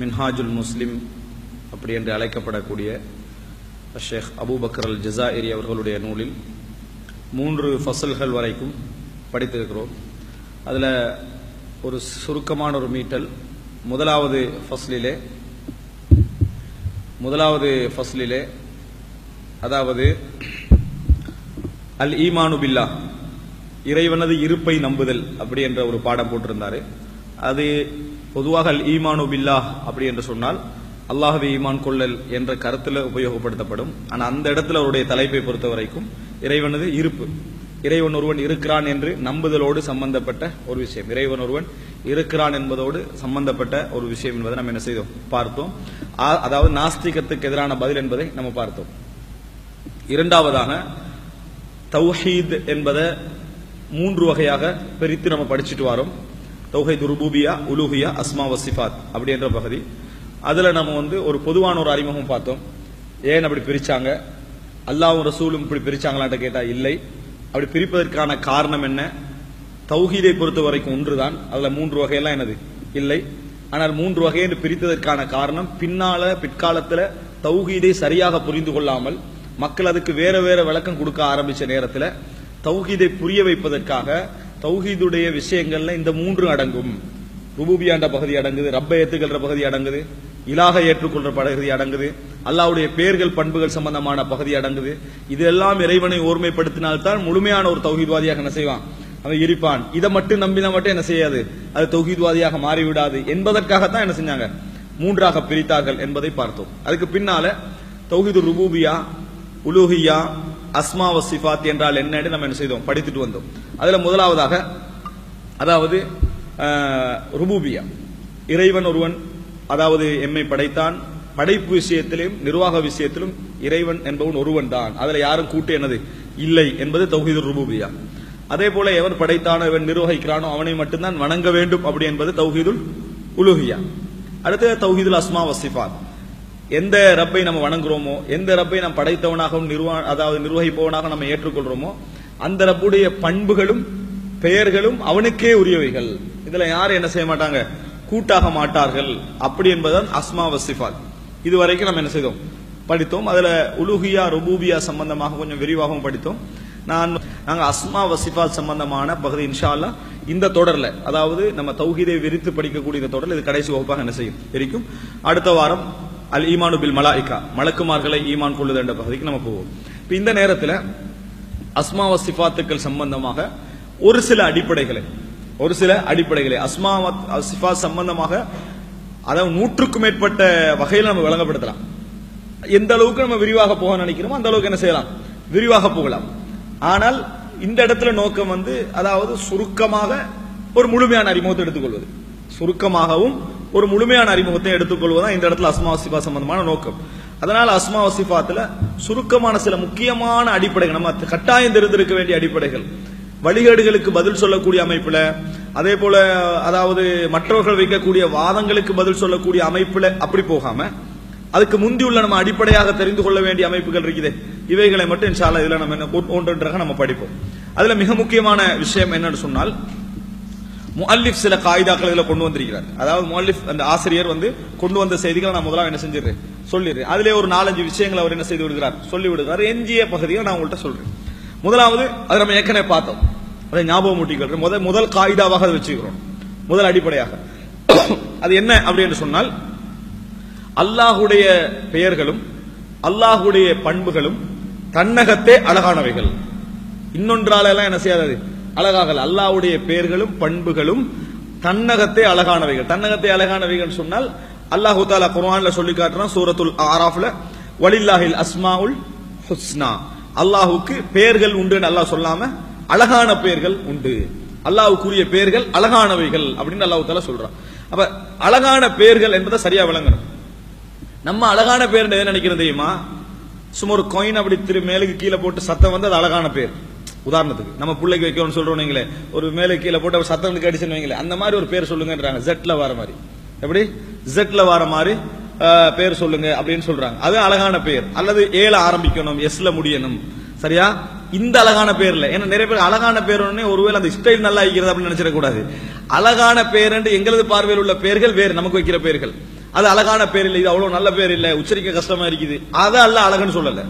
மின்ஹாஜுல் முஸ்லிம் அப்படி என்று அழைக்கப்படக்கூடிய ஷேக் அபுபக்கர் அல் ஜசாயிரி அவர்களுடைய நூலில் மூன்று ஃபசல்கள் வரைக்கும் படித்திருக்கிறோம். அதில் ஒரு சுருக்கமான ஒரு மீட்டல். முதலாவது ஃபஸ்லிலே முதலாவது ஃபஸ்லிலே அதாவது அல் ஈமானு பில்லா இறைவனது இருப்பை நம்புதல் அப்படி என்ற ஒரு பாடம் போட்டிருந்தாரு. அது பொதுவாக அல் ஈமானு பில்லா அப்படி என்று சொன்னால் அல்லாஹவி ஈமான் கொள்ளல் என்ற கருத்துல உபயோகப்படுத்தப்படும். ஆனா அந்த இடத்துல அவருடைய தலைப்பை பொறுத்த வரைக்கும் இறைவனது இருப்பு. இறைவன் ஒருவன் இருக்கிறான் என்று நம்புதலோடு சம்பந்தப்பட்ட ஒரு விஷயம். இறைவன் ஒருவன் இருக்கிறான் என்பதோடு சம்பந்தப்பட்ட ஒரு விஷயம் என்பதை நம்ம என்ன செய்தோம்? பார்த்தோம். அதாவது நாஸ்திகத்துக்கு எதிரான பதில் என்பதை நம்ம பார்த்தோம். இரண்டாவதாக தௌஹீத் என்பதை மூன்று வகையாக பிரித்து நம்ம படிச்சுட்டு வரோம். தௌஹைத் ருபூபியா உலூஹியா அஸ்மா வசிஃபாத் அப்படின்ற பகுதி. அதில் நம்ம வந்து ஒரு பொதுவான ஒரு அறிமுகம் பார்த்தோம். ஏன் அப்படி பிரித்தாங்க அல்லாவும் ரசூலும் இப்படி பிரித்தாங்களான்ட்டு கேட்டால் இல்லை. அப்படி பிரிப்பதற்கான காரணம் என்ன? தௌஹீதை பொறுத்த வரைக்கும் ஒன்றுதான். அதில் மூன்று வகையெல்லாம் என்னது? இல்லை. ஆனால் மூன்று வகை என்று பிரித்ததற்கான காரணம் பின்னால பிற்காலத்தில் தௌஹீதை சரியாக புரிந்து கொள்ளாமல் மக்கள் அதுக்கு வேற வேற விளக்கம் கொடுக்க ஆரம்பிச்ச நேரத்தில் தௌஹீதை புரிய வைப்பதற்காக தௌஹீதுடைய விஷயங்கள்ல இந்த மூன்று அடங்கும். ருபூபியாண்ட பகுதி அடங்குது ரப்பை ஏத்துக்கிற பகுதி அடங்குது இலாக ஏற்றுக்கொள்ற பகுதி அடங்குது அல்லாவுடைய பெயர்கள் பண்புகள் சம்பந்தமான பகுதி அடங்குது. இதெல்லாம் இறைவனை ஓர்மைப்படுத்தினால்தான் முழுமையான ஒரு தௌஹீத்வாதியாக என்ன செய்வான்? அவன் இருப்பான். இதை மட்டும் நம்பினா மட்டும் என்ன செய்யாது? அது தௌஹீத்வாதியாக மாறிவிடாது என்பதற்காகத்தான் என்ன செஞ்சாங்க? மூன்றாக பிரித்தார்கள் என்பதை பார்த்தோம். அதுக்கு பின்னால தௌஹீது ருபூபியா உலூஹியா அஸ்மா வசிஃபாத் என்றால் என்னன்னு நம்ம என்ன செய்தோம்? படித்துட்டு வந்தோம். அதுல முதலாவதாக அதாவது ருபூபியா. இறைவன் ஒருவன் அதாவது எம்மை படைத்தான். படைப்பு விஷயத்திலும் நிர்வாக விஷயத்திலும் இறைவன் என்பவன் ஒருவன் தான் அதுல யாரும் கூட்டு என்னது? இல்லை என்பது தௌஹீது ருபூபியா. அதே போல எவன் படைத்தானோ எவன் நிர்வகிக்கிறானோ அவனை மட்டும்தான் வணங்க வேண்டும் அப்படி என்பது தௌஹீதுல் உலுஹியா. அடுத்து தௌஹீதுல் அஸ்மா வசிஃபாத் எந்த ரப்பை நம்ம வணங்குறோமோ எந்த ரப்பை நாம் படைத்தவனாகவும் நிர்வா அதாவது நிர்வகிப்பவனாக நம்ம ஏற்றுக்கொள்றோமோ அந்த ரப்புடைய பண்புகளும் பெயர்களும் அவனுக்கே உரியவைகள். இதுல யாரும் என்ன செய்ய மாட்டாங்க? கூட்டாக மாட்டார்கள். அப்படி என்பதுதான் அஸ்மா வசிஃபாத் இது வரைக்கும் நம்ம என்ன செய்தோம்? படித்தோம். அதுல உலுகியா ருபூபியா சம்பந்தமாக கொஞ்சம் விரிவாகவும் படித்தோம். நான் நாங்க அஸ்மா வசிஃபாத் சம்பந்தமான பகுதி இன்ஷா இந்த தொடர்ல அதாவது நம்ம தௌஹீதை விரித்து படிக்கக்கூடிய இந்த தொடர்ல இது கடைசி வகுப்பாக என்ன செய்யும்? இருக்கும் அடுத்த வாரம் அல் ஈமானு பில் மலாய்கா மலக்குமார்களை ஈமான் கொள்ளுது என்ற பகுதிக்கு நம்ம போவோம். இப்போ இந்த நேரத்தில் அஸ்மாவ சிஃபாத்துக்கள் சம்பந்தமாக ஒரு சில அடிப்படைகளை ஒரு சில அடிப்படைகளை அஸ்மாவத் சிஃபாத் சம்பந்தமாக அதாவது நூற்றுக்கும் மேற்பட்ட வகையில் நம்ம விளங்கப்படுத்தலாம். எந்த அளவுக்கு நம்ம விரிவாக போக நினைக்கிறோமோ அந்த அளவுக்கு என்ன செய்யலாம்? விரிவாக போகலாம். ஆனால் இந்த இடத்துல நோக்கம் வந்து அதாவது சுருக்கமாக ஒரு முழுமையான அறிமுகத்தை எடுத்துக்கொள்வது. சுருக்கமாகவும் ஒரு முழுமையான அறிமுகத்தை எடுத்துக்கொள்வதுதான் இந்த இடத்துல அஸ்மா வசிஃபா சம்பந்தமான நோக்கம். அதனால அஸ்மா வசிஃபாத்துல சுருக்கமான சில முக்கியமான அடிப்படைகள் நம்ம கட்டாயம் தெரிந்திருக்க வேண்டிய அடிப்படைகள். வழிகேடுகளுக்கு பதில் சொல்லக்கூடிய அமைப்புல அதே போல அதாவது மற்றவர்கள் வைக்கக்கூடிய வாதங்களுக்கு பதில் சொல்லக்கூடிய அமைப்புல அப்படி போகாம அதுக்கு முந்தியுள்ள நம்ம அடிப்படையாக தெரிந்து கொள்ள வேண்டிய அமைப்புகள் இருக்குது இவைகளை மட்டும் இன்ஷால்லா இதுல நம்ம என்ன ஒன்- ஒன்றொன்றாக நம்ம படிப்போம். அதுல மிக முக்கியமான விஷயம் என்னன்னு சொன்னால் முஅல்லிஃப் சில காயிதாக்கள் இதில் கொண்டு வந்திருக்கிறார். அதாவது முஅல்லிஃப் அந்த ஆசிரியர் வந்து கொண்டு வந்த செய்திகளை நான் முதலாக என்ன செஞ்சிடுறேன்? சொல்லிடுறேன். அதிலே ஒரு நாலஞ்சு விஷயங்கள் அவர் என்ன செய்து விடுகிறார்? சொல்லி விடுகிறார் எஞ்சிய பகுதியை நான் உங்கள்கிட்ட சொல்றேன். முதலாவது அதை நம்ம ஏற்கனவே பார்த்தோம். அதை ஞாபகம் ஊட்டிக்கிறோம் முதல் முதல் காயிதாவாக அதை வச்சுக்கிறோம். முதல் அடிப்படையாக. அது என்ன அப்படின்னு சொன்னால் அல்லாஹுடைய பெயர்களும் அல்லாஹுடைய பண்புகளும் தன்னகத்தே அழகானவைகள். இன்னொன்றால எல்லாம் என்ன செய்யாதது? அழகாகல அல்லாவுடைய பெயர்களும் பண்புகளும் தன்னகத்தே அழகானவைகள். தன்னகத்தே அழகானவைகள் சொன்னால் அல்லாஹு தாலா குர்ஆன்ல சொல்லி காட்டுறான் சூரத்துல் ஆராஃப்ல வலில்லாஹில் அஸ்மாவுல் ஹுஸ்னா. அல்லாஹுக்கு பெயர்கள் உண்டு அல்லாஹ் சொல்லாம அழகான பெயர்கள் உண்டு. அல்லாஹுக்குரிய பெயர்கள் அழகானவைகள் அப்படின்னு அல்லாஹு தாலா சொல்றான். அப்ப அழகான பெயர்கள் என்பதை சரியா விளங்கணும். நம்ம அழகான பேர் எது நினைக்கிறது தெரியுமா? சும்மா ஒரு கொயின் அப்படி திரு மேலுக்கு கீழே போட்டு சத்தம் வந்து அது அழகான பேர். உதாரணத்துக்கு நம்ம பிள்ளைக்கு வைக்கணும்னு சொல்றோம் நீங்களே ஒரு மேலே கீழே போட்டு சத்தம் வந்து அடிச்சுன்னு வைங்களேன் அந்த மாதிரி ஒரு பேர் சொல்லுங்கன்றாங்க. ஜெட்ல வர மாதிரி. எப்படி? ஜெட்ல வர மாதிரி பேர் சொல்லுங்க அப்படின்னு சொல்றாங்க. அது அழகான பேர். அல்லது ஏல ஆரம்பிக்கணும் எஸ்ல முடியணும். சரியா? இந்த அழகான பேர்ல. ஏன்னா நிறைய பேர் அழகான பேர் ஒருவேளை அந்த ஸ்டைல் நல்லா இருக்கிறது அப்படின்னு நினைச்சிடக்கூடாது. அழகான பேர் என்று எங்களது பார்வையில் உள்ள பேர்கள் வேறு. நமக்கு வைக்கிற பேர்கள். அது அழகான பேர் இல்லை. இது அவ்வளவு நல்ல பேர் இல்லை. உச்சரிக்க கஷ்டமா இருக்குது. அதை அல்ல அழகுன்னு சொல்லல.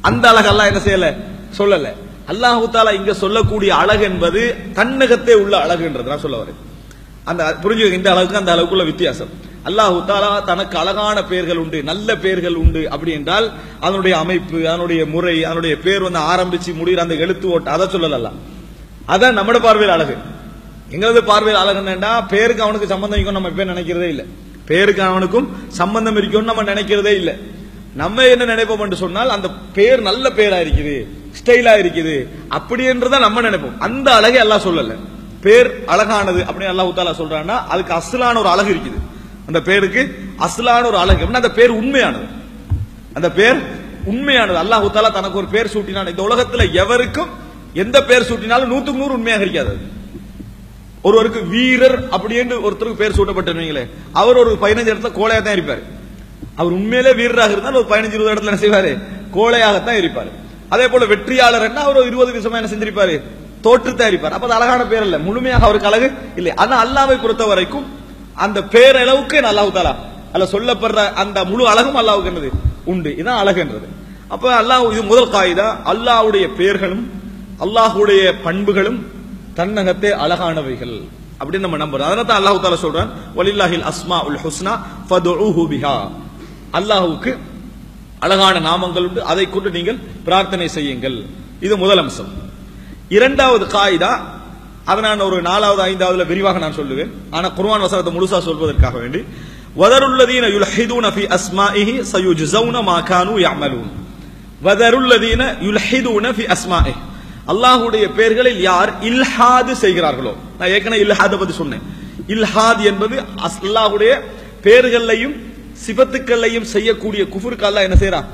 அந்த அழகெல்லாம் என்ன செய்யல? சொல்லல. அல்லாஹு தாலா இங்க சொல்லக்கூடிய அழகு என்பது தன்னகத்தே உள்ள அழகுன்றது நான் சொல்ல வரேன். அந்த புரிஞ்சுக்க இந்த அளவுக்கு அந்த அளவுக்குள்ள வித்தியாசம். அல்லாஹு தாலா தனக்கு அழகான பெயர்கள் உண்டு நல்ல பெயர்கள் உண்டு அப்படி என்றால் அதனுடைய அமைப்பு அதனுடைய முறை அதனுடைய பேர் வந்து ஆரம்பிச்சு முடிகிற அந்த எழுத்து ஓட்ட அதை சொல்லலாம் அதான் நம்மட பார்வையில் அழகு. எங்களது பார்வையில் அழகு பேருக்கு அவனுக்கு சம்பந்தம் இருக்கும் நம்ம பேர் நினைக்கிறதே இல்லை. பேருக்கு அவனுக்கும் சம்பந்தம் இருக்கும்னு நம்ம நினைக்கிறதே இல்லை. நம்ம என்ன நினைப்போம் என்று சொன்னால் அந்த பேர் நல்ல பேரா இருக்குது. ஸ்டைலா இருக்குது. அப்படி என்றுதான் நம்ம நினைப்போம். அந்த அழகை எல்லாம் சொல்லல. பேர் அழகானது அப்படின்னு அல்லாஹ் தாலா சொல்றான்னா அதுக்கு அசலான ஒரு அழகு இருக்குது. அந்த பேருக்கு அசலான ஒரு அழகு. அப்படின்னா அந்த பேர் உண்மையானது. அந்த பேர் உண்மையானது. அல்லாஹு தாலா தனக்கு ஒரு பேர் சூட்டினான். இந்த உலகத்துல எவருக்கும் எந்த பேர் சூட்டினாலும் நூத்துக்கு நூறு உண்மையாக இருக்காது ஒருவருக்கு வீரர் அப்படின்னு ஒருத்தருக்கு பேர் சூட்டப்பட்டிருவீங்களே அவர் ஒரு பதினஞ்சு இடத்துல கோழையா தான் இருப்பார். அவர் உண்மையிலே வீரராக இருந்தால் ஒரு பதினஞ்சு இருபது இடத்துல என்ன செய்வாரு? கோழையாகத்தான் இருப்பாரு. அதே போல வெற்றியாளர் என்ன? அவர் இருபது விஷயமா என்ன செஞ்சிருப்பாரு? தோற்று தயாரிப்பார். அப்ப அது அழகான பேர் இல்ல முழுமையாக அவருக்கு அழகு இல்லை. ஆனா அல்லாவை பொறுத்த வரைக்கும் அந்த பேரளவுக்கு அல்லாஹு தாலா அல்ல சொல்லப்படுற அந்த முழு அழகும் அல்லாவுக்கு என்னது? உண்டு. இதுதான் அழகுன்றது. அப்ப அல்லாஹ் இது முதல் காயிதா. அல்லாஹ்வுடைய பெயர்களும் அல்லாஹ்வுடைய பண்புகளும் தன்னகத்தே அழகானவைகள். அப்படின்னு நம்ம நம்புறோம். அதனால தான் அல்லாஹ் தாலா சொல்றான் வலில்லாஹில் அஸ்மா உல் ஹுஸ்னா ஃபதுஹு பிஹா. அல்லாஹ்வுக்கு அழகான நாமங்கள் உண்டு. அதை கொண்டு நீங்கள் பிரார்த்தனை செய்யுங்கள். இது முதல் அம்சம். இரண்டாவது காயிதா அதை நான் ஒரு நாலாவது ஐந்தாவதுல விரிவாக நான் சொல்லுவேன். ஆனா குர்வான் வசனத்தை முழுசா சொல்வதற்காக வேண்டி. வதருல்லதீன யுல்ஹிதூன ஃபி அஸ்மாஇஹி சயுஜ்ஸவுன மா கானூ யஅமலூன். வதருல்லதீன யுல்ஹிதூன ஃபி அஸ்மாஇஹி. அல்லாஹ்வுடைய பெயர்களில் யார் இல்ஹாது செய்கிறார்களோ? நான் ஏற்கனவே இல்ஹாத பத்தி சொன்னேன். இல்ஹாத் என்பது அஸ்- அல்லாஹ்வுடைய பெயர்களையும் சிபத்துக்களையும் செய்யக்கூடிய குஃபுருக்கு அல்லாஹ் என்ன செய்யறான்?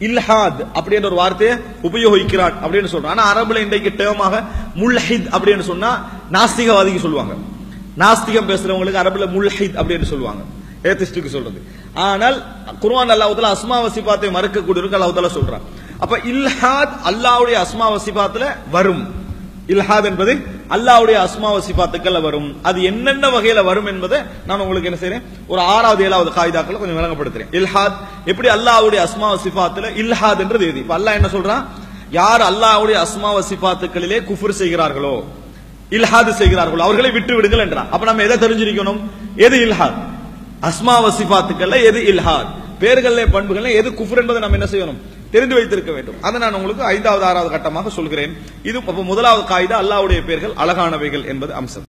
இல்ஹாத் அப்படின்ற ஒரு வார்த்தையை உபயோகிக்கிறான் அப்படின்னு சொல்றான். ஆனா அரபுல இன்றைக்கு டேமாக முல்ஹித் அப்படின்னு சொன்னா நாஸ்திகவாதிக்கு சொல்லுவாங்க. நாஸ்திகம் பேசுறவங்களுக்கு அரபுல முல்ஹித் அப்படின்னு சொல்லுவாங்க. ஏத்திஸ்டுக்கு சொல்றது. ஆனால் குர்வான் அல்லாஹ் அஸ்மா வசிபாத்தை மறுக்கக்கூடியவருக்கு அல்லாஹ் தஆலா சொல்றான். அப்ப இல்ஹாத் அல்லாஹ்வுடைய அஸ்மா வசிபாத்துல வரும். இல்ஹாத் என்பது அல்லாவுடைய அஸ்மாவசி வசிபாத்துக்கள்ல வரும். அது என்னென்ன வகையில வரும் என்பதை நான் உங்களுக்கு என்ன செய்யறேன் ஒரு ஆறாவது ஏழாவது காய்தாக்களை கொஞ்சம் விளங்கப்படுத்துறேன். இல்ஹாத் எப்படி அல்லாஹ்வுடைய அஸ்மாவசி பாத்துல இல்ஹாத் என்றது எது இப்ப அல்லாஹ் என்ன சொல்றான் யார் அல்லாவுடைய அஸ்மாவசி வசிபாத்துக்களிலே குஃபர் செய்கிறார்களோ இல்ஹாது செய்கிறார்களோ அவர்களை விட்டு விடுங்கள் என்றான். அப்ப நம்ம எதை தெரிஞ்சிருக்கணும்? எது இல்ஹாத்? அஸ்மாவசி பாத்துக்கள்ல எது இல்ஹாத்? பேர்கள்ல பண்புகள்ல எது குஃபர் என்பதை நம்ம என்ன செய்யணும்? தெரிந்து வைத்திருக்க வேண்டும். அதை நான் உங்களுக்கு ஐந்தாவது ஆறாவது கட்டமாக சொல்கிறேன். இது முதலாவது காய்தா அல்லாவுடைய பெயர்கள் அழகானவைகள் என்பது அம்சம்.